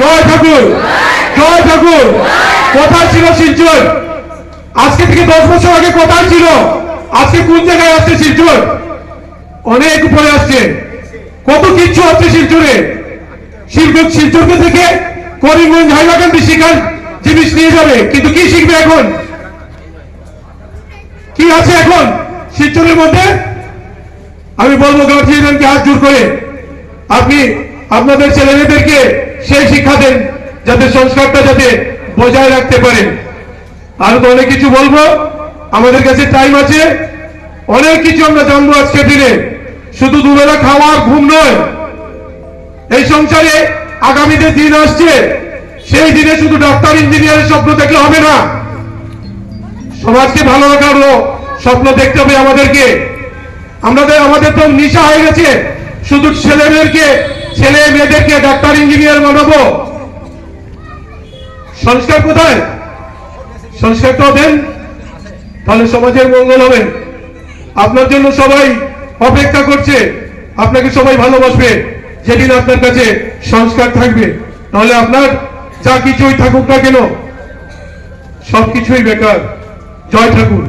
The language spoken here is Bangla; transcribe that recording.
জয় ঠাকুর জয় ঠাকুর। কোথায় ছিল শিলচর? আজকে থেকে দশ বছর আগে কোথায় ছিল? আজকে কোন জায়গায় আসছে শিলচর? অনেক উপরে আসছে। কত কিচ্ছু হচ্ছে শিলচরে? শিলচর, শিলচরকে থেকে করিমগঞ্জ হাইলাকান্দি শিখার জিনিস নিয়ে যাবে। কিন্তু কি শিখবে এখন? কি আছে এখন শিলচরের মধ্যে? আমি বলব গার্জিয়ানকে হাত জোর করে। আপনি আপনাদের ছেলে মেয়েদেরকে সেই শিক্ষা দেন, যাতে সংস্কারটা যাতে বজায় রাখতে পারেন আরও তো অনেক কিছু বলব, আমাদের কাছে টাইম আছে। অনেক কিছু আমরা জানব আজকে দিনে। শুধু দুবেলা খাওয়া ঘুম নয়, এই সংসারে আগামীতে দিন আসছে, সেই দিনে শুধু ডাক্তার, ইঞ্জিনিয়ারের স্বপ্ন দেখলে হবে না। সমাজকে ভালো রাখারও স্বপ্ন দেখতে হবে আমাদেরকে। আমাদের আমাদের তো নিশা হয়ে গেছে। শুধু ছেলে মেয়েদেরকে ছেলে মেয়েদেরকে ডাক্তার, ইঞ্জিনিয়ার বানাবো। সংস্কার কোথায়? সংস্কার তো দেন, তাহলে সমাজের মঙ্গল হবে। আপনার জন্য সবাই অপেক্ষা করছে, আপনাকে সবাই ভালোবাসবে, যেদিন আপনার কাছে সংস্কার থাকবে। তাহলে আপনার যা কিছুই থাকুক না কেন, সবকিছুই বেকার। জয় ঠাকুর।